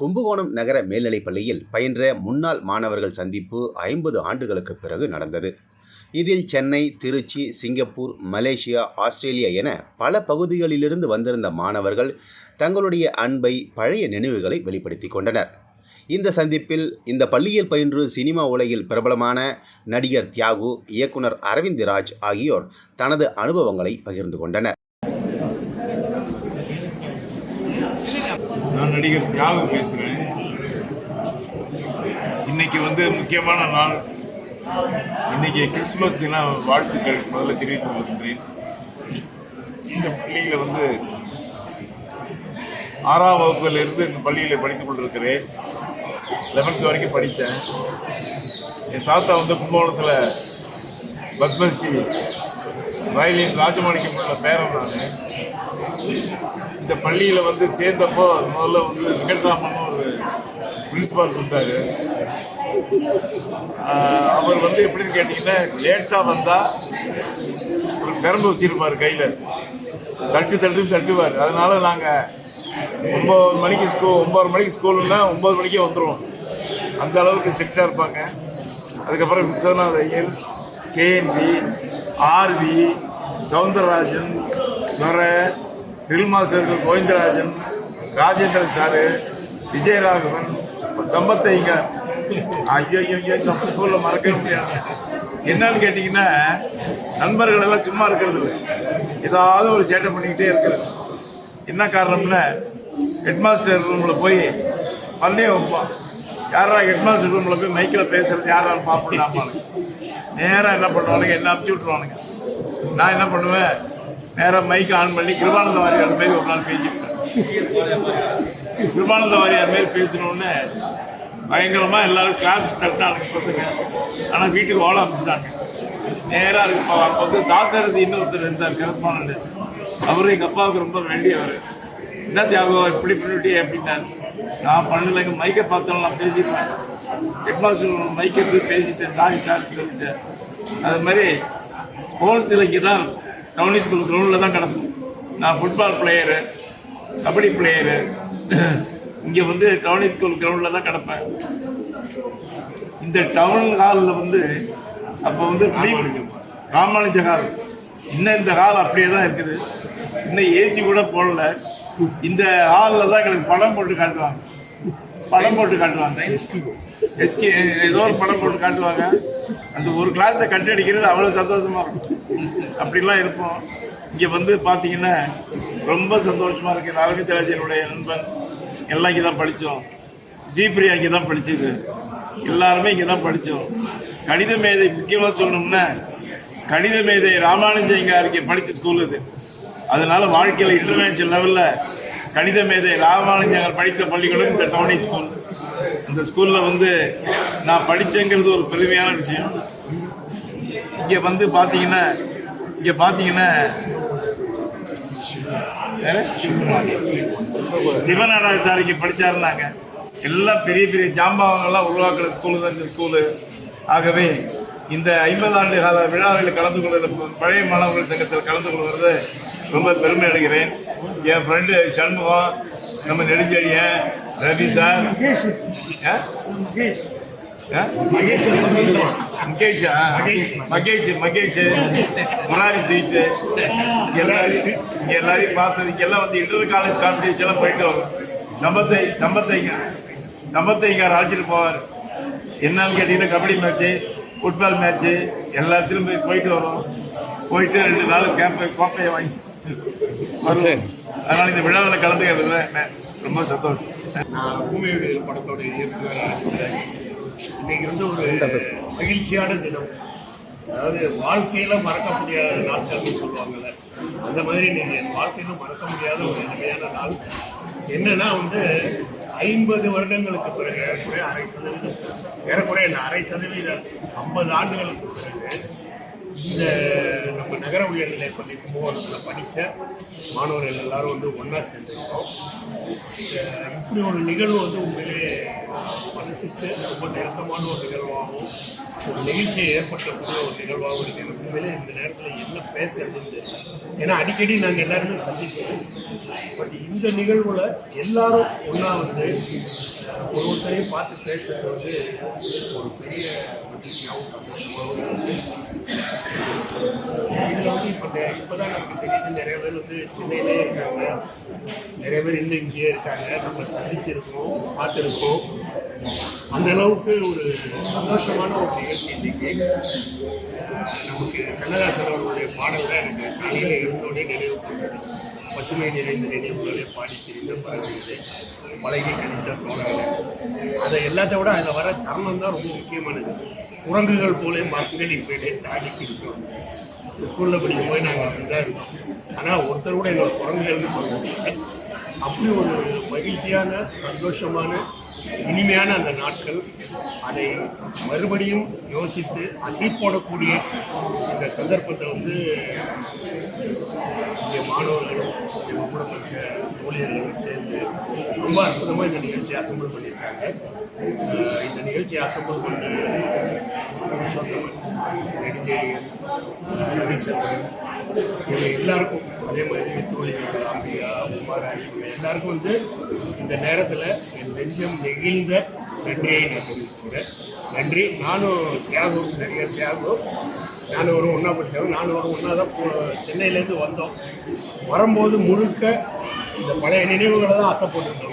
கும்பகோணம் நகர மேல்நிலைப் பள்ளியில் பயின்ற முன்னாள் மாணவர்கள் சந்திப்பு ஐம்பது ஆண்டுகளுக்கு பிறகு நடந்தது. இதில் Chennai Trichy Singapore Malaysia Australia என பல பகுதிகளிலிருந்து வந்திருந்த மாணவர்கள் தங்களுடைய அன்பை பழைய நினைவுகளை வெளிப்படுத்திக் கொண்டனர். இந்த சந்திப்பில் இந்த பள்ளியில் பயின்று சினிமா உலகில் பிரபலமான நடிகர் தியாகு இயக்குனர் அரவிந்த் ராஜ் ஆகியோர் தனது அனுபவங்களை பகிர்ந்து கொண்டனர். நான் நடிகர் தியாகு பேசுகிறேன் இன்னைக்கு வந்து முக்கியமான நாள். இன்னைக்கு கிறிஸ்துமஸ் தின வாழ்த்துக்கள் முதல்ல தெரிவித்துக் கொள்கின்றேன். இந்த பள்ளியில் வந்து ஆறாம் வகுப்பில் இருந்து இந்த பள்ளியில் படித்துக் கொண்டிருக்கிறேன். லெவன்த் வரைக்கும் படித்தேன். என் தாத்தா வந்து கும்பகோணத்தில் பத்மஸ்ரீ வயலின் ராஜமாணிக்கம் உள்ள பேரன் நான். இந்த பள்ளியில் வந்து சேர்ந்தப்போ முதல்ல வந்து வெங்கட்ராமன் ஒரு பிரின்சிபால் இருந்தார். அவர் வந்து எப்படின்னு கேட்டிங்கன்னா லேட்டாக வந்தால் ஒரு கரண்டு வச்சிருப்பார் கையில். தட்டு தட்டு தட்டுவார். அதனால் நாங்கள் ஒம்பது மணிக்கு ஸ்கூல் ஒம்பது மணிக்கு ஸ்கூலுன்னா ஒம்பது மணிக்கே வந்துடுவோம் அந்த அளவுக்கு ஸ்ட்ரிக்டாக இருப்பாங்க. அதுக்கப்புறம் Viswanath Iyer KNP RV Soundararajan Durai drill மாஸ்டர்கள் Govindarajan Rajendran sir Vijayaraghavan சம்பத்தைங்க. ஐயோ ஐயோ ஐயோ நம்ம ஸ்கூலில் மறக்க முடியாது. என்னன்னு கேட்டிங்கன்னா நண்பர்கள் எல்லாம் சும்மா இருக்கிறது இல்லை. ஏதாவது ஒரு சேட்டை பண்ணிக்கிட்டே இருக்கிறது. என்ன காரணம்னா ஹெட்மாஸ்டர் ரூமில் போய் பந்தயம் வைப்போம். யாரா ஹெட்மாஸ்டர் ரூமில் போய் மைக்கில் பேசுகிறது யாராலும் பார்ப்போம் நேராக என்ன பண்ணுவானுங்க? என்ன அமுச்சு விட்ருவானுங்க நான் என்ன பண்ணுவேன்? நேராக மைக் ஆன் பண்ணி கிருபானந்த வாரியார் மாரி ஒரு நாள் பேசிவிட்டேன் கிருபானந்த வாரியார் மாரி பேசினோடனே பயங்கரமாக எல்லாரும் கிளாப்ஸ் தட்டினாங்க பசங்க. ஆனால் வீட்டுக்கு ஓட அமைச்சிட்டாங்க. நேராக இருக்கு அப்போ வந்து தாசரதி இன்னொருத்தர் இருந்தார் கரஸ்பாண்ட் அவரு எங்கள் அப்பாவுக்கு ரொம்ப வேண்டியவர் என்ன தியாகம் இப்படி பண்ணிவிட்டே அப்படின்னாரு. நான் பண்ணலைங்க மைக்கை பார்த்தாலும் நான் பேசிடுவேன். ஹெட்மாஸ்டர் மைக்கை போய் பேசிட்டேன் சாரி சார் சொல்லிட்டேன். அது மாதிரி ஸ்போர்ட்ஸ் இலக்கி தான் டவுனி ஸ்கூல் கிரவுண்டில் தான் கிடக்கும். நான் ஃபுட்பால் பிளேயரு கபடி பிளேயரு இங்கே வந்து டவுனி ஸ்கூல் கிரவுண்டில் தான் கிடப்பேன். இந்த டவுன் ஹாலில் வந்து அப்போ வந்து ராமானுஜ ஹால். இன்னும் இந்த ஹால் அப்படியே தான் இருக்குது. இன்னும் ஏசி கூட போடல. இந்த ஹாலில் தான் எங்களுக்கு படம் போட்டு காட்டுவாங்க. படம் போட்டு காட்டுவாங்க. எஸ்கே ஏதோ ஒரு படம் போட்டு காட்டுவாங்க. அந்த ஒரு கிளாஸை கட்டு அடிக்கிறது அவ்வளோ சந்தோஷமா இருக்கும். அப்படிலாம் இருப்போம். இங்கே வந்து பார்த்தீங்கன்னா ரொம்ப சந்தோஷமாக இருக்கு. அரவிந்த் ராஜனுடைய நண்பன் எல்லாம் இங்கே தான் படித்தோம் ஸ்ரீபிரியா இங்கே தான் படித்தது எல்லாருமே இங்கே தான் படித்தோம் கணித மேதை முக்கியமாக சொல்லணும்னா கணித மேதை ராமானுஜயங்காருக்கு படித்த ஸ்கூல் இது அதனால வாழ்க்கையில் இன்டர்நேஷனல் லெவலில் கணித மேதை ராமானுஜங்கர் படித்த பள்ளிகளும் இந்த டவுனி ஸ்கூல் அந்த ஸ்கூலில் வந்து நான் படித்தேங்கிறது ஒரு பெருமையான விஷயம். இங்கே வந்து பார்த்தீங்கன்னா இங்கே பார்த்தீங்கன்னா? சிவநாராயண சார் இங்கே படித்தாருனாங்க எல்லாம் பெரிய பெரிய ஜாம்பவங்கள்லாம் உருவாக்குற ஸ்கூலு தான் இந்த ஸ்கூலு ஆகவே இந்த ஐம்பது ஆண்டு கால விழாவில் கலந்து கொள்வது பழைய மாணவர்கள் சங்கத்தில் கலந்து கொள்வது ரொம்ப பெருமை அடைகிறேன். என் ஃப்ரெண்டு சண்முகம் நம்ம நெடுஞ்செழியன் ரவி சார். ஆ? ஆ? மகேஷா? மகேஷ் மகேஷ் முராரி சீட்டு எல்லாரும் இங்க எல்லாரையும் பார்த்ததுக்கு எல்லாம் வந்து இன்டர் காலேஜ் காம்படிஷன் எல்லாம் போயிட்டு வரும். சம்பத்தை சம்பத்தைங்க சம்பத்தைங்கார் அழைச்சிட்டு போவார். என்னன்னு கேட்டீங்கன்னா கபடி மேட்ச்சு ஃபுட்பால் மேட்ச்சு எல்லா இடத்துலையும் போய் போயிட்டு வரோம். போயிட்டு ரெண்டு நாள் கேப்பை கோப்பையை வாங்கி வருவோம் அதனால இந்த விழாவில் கலந்துக்கிறதுல ந- ரொம்ப சந்தோஷம். நான் பூமி படத்தோட இயக்குனராக இன்றைக்கி இன்னைக்கு வந்து ஒரு மகிழ்ச்சியான தினம். அதாவது வாழ்க்கையில மறக்க முடியாத நாட்கள்னு சொல்லுவாங்கல்ல. அந்த மாதிரி நீங்க என் வாழ்க்கையில மறக்க முடியாத ஒரு இனிமையான நாள். என்னன்னா வந்து ஐம்பது வருடங்களுக்கு பிறகு ஏறக்குறைய அரை சதவீதம் ஏறக்குறைய இந்த அரை சதவீதம் ஐம்பது ஆண்டுகளுக்கு பிறகு இந்த நம்ம நகர உயர்நிலை பள்ளி கும்பகோணத்தில் படித்த மாணவர்கள் எல்லாரும் வந்து ஒன்றா சேர்ந்துருக்கோம். இப்படி ஒரு நிகழ்வு வந்து உண்மையிலே மனசுக்கு ரொம்ப நெருக்கமான ஒரு நிகழ்வாகவும் ஒரு நிகழ்ச்சியை ஏற்படுத்தக்கூடிய ஒரு நிகழ்வாகவும் இருக்குது எனக்கு உண்மையிலே இந்த நேரத்தில் என்ன பேசுறதுன்னு தெரியல. ஏன்னா அடிக்கடி நாங்கள் எல்லாருமே சந்திக்கிறோம் பட் இந்த நிகழ்வில் எல்லாரும் ஒன்றா வந்து ஒரு ஒருத்தரையும் பார்த்து பேசுறது வந்து ஒரு பெரிய மகிழ்ச்சியாகவும் சந்தோஷமாகவும் இருக்குது இதில் வந்து இப்போ இப்போ தான் நமக்கு தெரியுது நிறைய பேர் வந்து சென்னையிலே இருக்காங்க. நிறைய பேர் இன்னும் இங்கேயே இருக்காங்க. நம்ம சந்திச்சிருக்கோம் பார்த்துருக்கோம். அந்த அளவுக்கு ஒரு சந்தோஷமான ஒரு நிகழ்ச்சி இன்னைக்கு. நமக்கு கண்ணதாசன் அவர்களுடைய பாடல் தான் எனக்கு காலையில் எழுந்தோடனே நினைவு கொண்டது பசுமை நிறைந்த நினைவுகளே பாடி திரிந்த பறவைகளே பழகி கணித்த தோழர்களே. அதை எல்லாத்த விட அதில் வர சரணம் தான் ரொம்ப முக்கியமானது. குரங்குகள் போலே மரங்களின் பேரை தாடி பிடிக்கும் ஸ்கூலில் படிக்கும் போது நாங்கள் அப்படி தான் இருக்கோம் ஆனால் ஒருத்தர் கூட எங்களை குரங்குகள்னு சொல்லுவாங்க அப்படி ஒரு மகிழ்ச்சியான சந்தோஷமான இனிமையான அந்த நாட்கள் அதை மறுபடியும் யோசித்து அசைப்போடக்கூடிய இந்த சந்தர்ப்பத்தை வந்து இங்கே மாணவர்களும் எங்கள் கூட படித்த ஊழியர்களும் சேர்ந்து ரொம்ப அற்புதமாக இந்த நிகழ்ச்சியை அசம்பிள் பண்ணியிருக்காங்க. இந்த நிகழ்ச்சியை அசம்பிள் பண்ண சொந்தவன் நெடுஞ்செழியன் ரவிச்சந்திரன் இவங்க எல்லாருக்கும் அதே மாதிரி தோழிகள் அம்பியா உமாராணி இவங்க எல்லாருக்கும் வந்து இந்த நேரத்தில் என் நெஞ்சம் நெகிழ்ந்த நன்றியை நான் தெரிவிச்சுக்கிறேன். நன்றி. நானும் தியாகம் நடிகர் தியாகம் நானும் ஒரு ஒன்றா படித்தவன் நானும் ஒரு ஒன்றா தான் போ- சென்னையிலேருந்து வந்தோம். வரும்போது முழுக்க இந்த பழைய நினைவுகளை தான் ஆசைப்பட்டுருந்தோம்